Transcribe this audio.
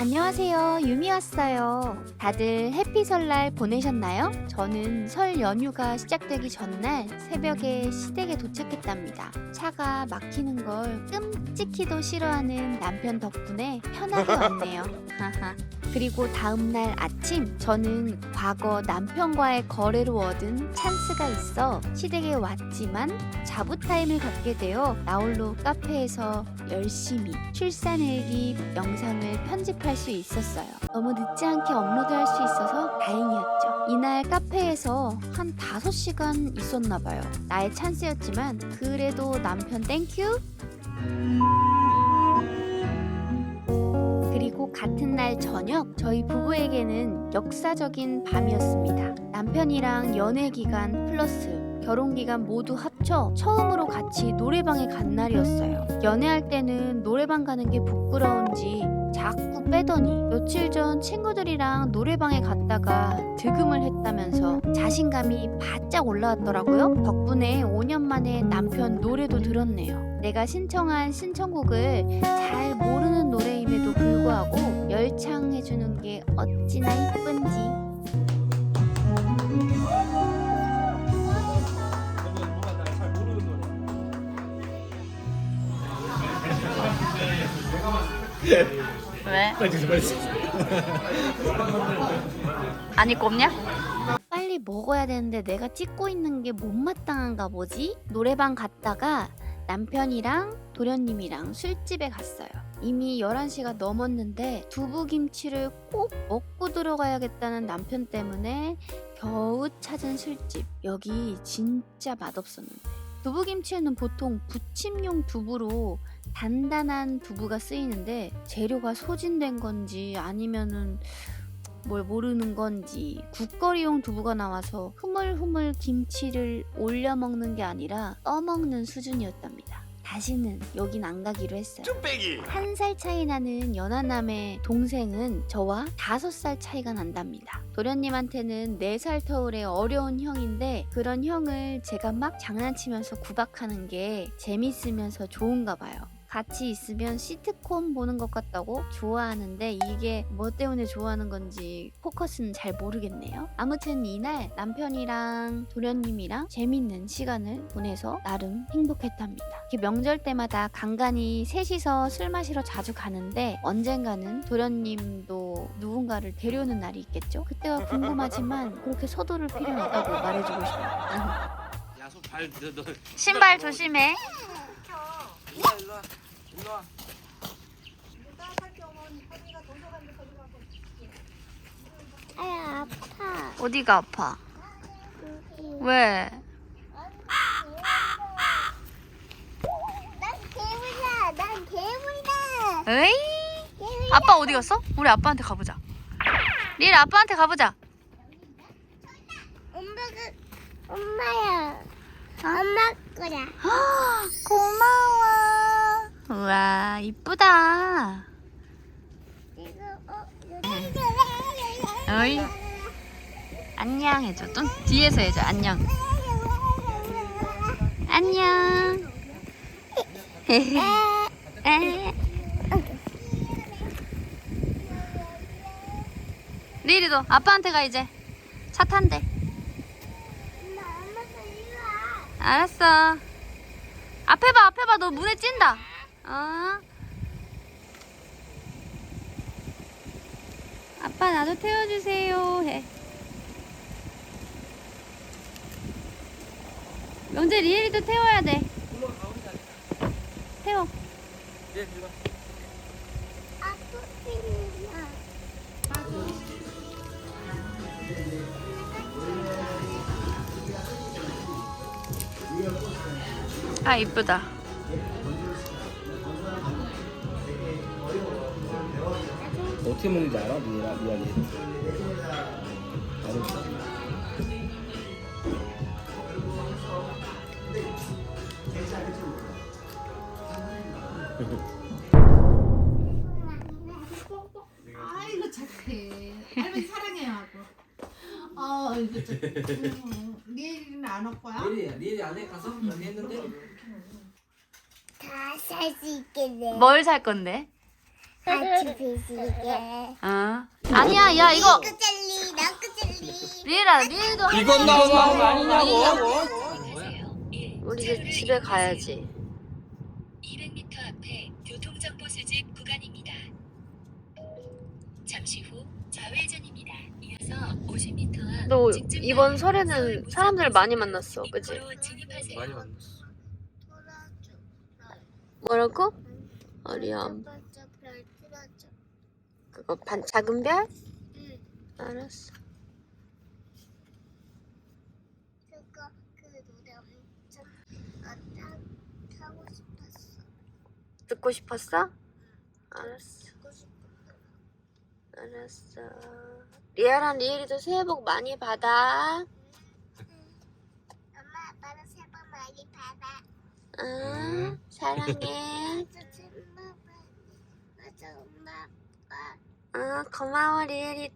안녕하세요. 유미 왔어요. 다들 해피 설날 보내셨나요? 저는 설 연휴가 시작되기 전날 새벽에 시댁에 도착했답니다. 차가 막히는 걸 끔찍히도 싫어하는 남편 덕분에 편하게 왔네요. 하하. 그리고 다음날 아침 저는 과거 남편과의 거래로 얻은 찬스가 있어 시댁에 왔지만 자부 타임을 갖게 되어 나홀로 카페에서 열심히 출산일기 영상을 편집할 수 있었어요. 너무 늦지 않게 업로드할 수 있어서 다행이었죠. 이날 카페에서 한 5시간 있었나 봐요. 나의 찬스였지만 그래도 남편 땡큐 같은 날 저녁 저희 부부에게는 역사적인 밤이었습니다. 남편이랑 연애 기간 플러스 결혼 기간 모두 합쳐 처음으로 같이 노래방에 간 날이었어요. 연애할 때는 노래방 가는 게 부끄러운지 자꾸 빼더니 며칠 전 친구들이랑 노래방에 갔다가 득음을 했다면서 자신감이 바짝 올라왔더라고요. 덕분에 5년 만에 남편 노래도 들었네요. 내가 신청한 신청곡을 잘 모르는 노래임에도 불구하고 열창해주는 게 어찌나 이쁜지. 왜? 아니 꼽냐? 빨리 먹어야 되는데 내가 찍고 있는 게 못마땅한가 보지? 노래방 갔다가 남편이랑 도련님이랑 술집에 갔어요. 이미 11시가 넘었는데 두부김치를 꼭 먹고 들어가야겠다는 남편 때문에 겨우 찾은 술집. 여기 진짜 맛없었는데. 두부김치에는 보통 부침용 두부로 단단한 두부가 쓰이는데 재료가 소진된 건지 아니면은 뭘 모르는 건지 국거리용 두부가 나와서 흐물흐물 김치를 올려 먹는 게 아니라 떠먹는 수준이었답니다. 다시는 여긴 안 가기로 했어요. 쭈빼기 한 살 차이 나는 연하남의 동생은 저와 다섯 살 차이가 난답니다. 도련님한테는 네 살 터울의 어려운 형인데 그런 형을 제가 막 장난치면서 구박하는 게 재밌으면서 좋은가 봐요. 같이 있으면 시트콤 보는 것 같다고 좋아하는데 이게 뭐 때문에 좋아하는 건지 포커스는 잘 모르겠네요. 아무튼 이날 남편이랑 도련님이랑 재밌는 시간을 보내서 나름 행복했답니다. 이렇게 명절 때마다 간간히 셋이서 술 마시러 자주 가는데 언젠가는 도련님도 누군가를 데려오는 날이 있겠죠? 그때가 궁금하지만 그렇게 서두를 필요는 없다고 말해주고 싶어요. 야손발 너, 너 신발 조심해. 일로와 일로와 일로와 아 아파. 어디가 아파? 왜? 난 괴물이야. 난 괴물이다. 에이? 괴물이야. 아빠 어디 갔어? 우리 아빠한테 가보자. 릴 아빠한테 가보자. 엄마가 엄마야. 엄마 거야. 고마워. 우와 이쁘다. 어이 안녕 해줘. 좀 뒤에서 해줘. 안녕. 안녕. 에. 리리도 아빠한테 가 이제. 차 탄대. 알았어. 앞에 봐, 앞에 봐. 너 문에 찐다. 어? 아빠 나도 태워주세요. 해. 명재 리엘이도 태워야 돼. 태워. 아 이쁘다. 어떻게 먹는지 알아? 미라 미안해 알았어 아이고 착해. 할머니 사랑해요 하고. 어 이거 좀. 음, 리엘이는 안올 거야? 리리 리리 안에 가서 여기 했는데 다 살수 돼. 뭘살 건데? 아 아니야 야 이거 젤리, 젤리. 리엘아 리엘도 이건 나온 거 아니냐고 우리 이제 집에 가야지 200m 앞에 교통정보 수집 구간입니다. 잠시 후 좌회전입니다. 이어서 50m 앞너 이번 설에는 사람들 많이 만났어 입구로 그치? 진입하세요. 많이 만났어. 뭐라고? 틀어줘. 그거 반 작은 별? 응. 알았어 그거 그 노래 엄청 어, 타, 타고 싶었어. 듣고 싶었어? 알았어 듣고 싶었어. 알았어 리아랑 리엘이도 새해 복 많이 받아 엄마 아빠는 새해 복 많이 받아. 응 사랑해 맞아, 새해 복 많이. 맞아, 엄마 아빠. 응 고마워 리엘이